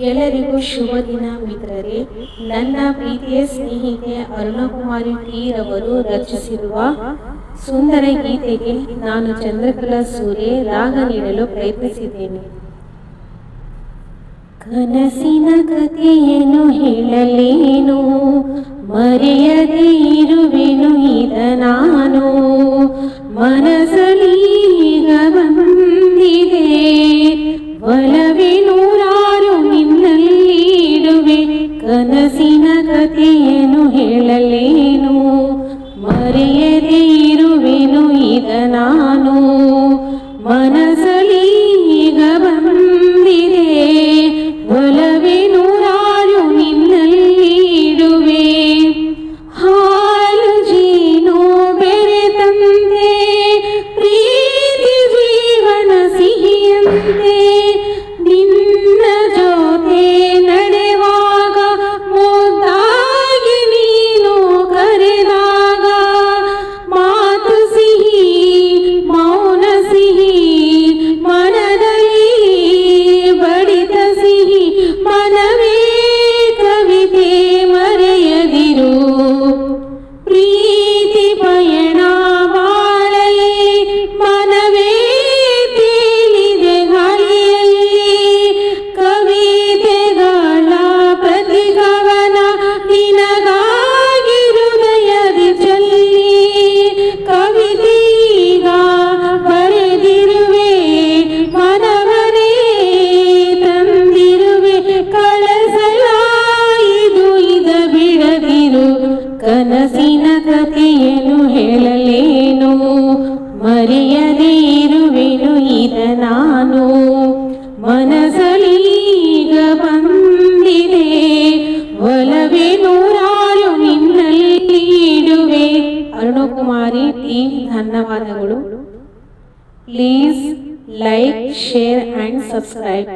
ಎಲ್ಲರಿಗೂ ಶುಭ ದಿನ ಮಿತ್ರರೇ. ನನ್ನ ಪ್ರೀತಿಯ ಸ್ನೇಹಿತೆ ಅರುಣಕುಮಾರಿ ಟಿ ರವರು ರಚಿಸಿರುವ ಸುಂದರ ಗೀತೆಗೆ ನಾನು ಚಂದ್ರಕಲಾ ಸೂರ್ಯ ರಾಗ ನೀಡಲು ಪ್ರಯತ್ನಿಸಿದ್ದೇನೆ. ಕನಸಿನ ಕಥೆಯನ್ನು ಹೇಳಲೇನು, ಮರೆಯದೇ ಕಥೆಯನ್ನು ಕನಸಿನ ಕಥೆಯನ್ನು ಹೇಳಲೇನು? ಮರೆಯದೇ ಇದ ನಾನು? ಮನಸಲೀಗ ಬಂದಿದೆ. ಒಲವೇ ನೂರಾರು ನಿನ್ನಲ್ಲಿ ಇಡುವೆ ಅರುಣಕುಮಾರಿ ಟಿ, ಧನ್ಯವಾದಗಳು. Please like, share and subscribe.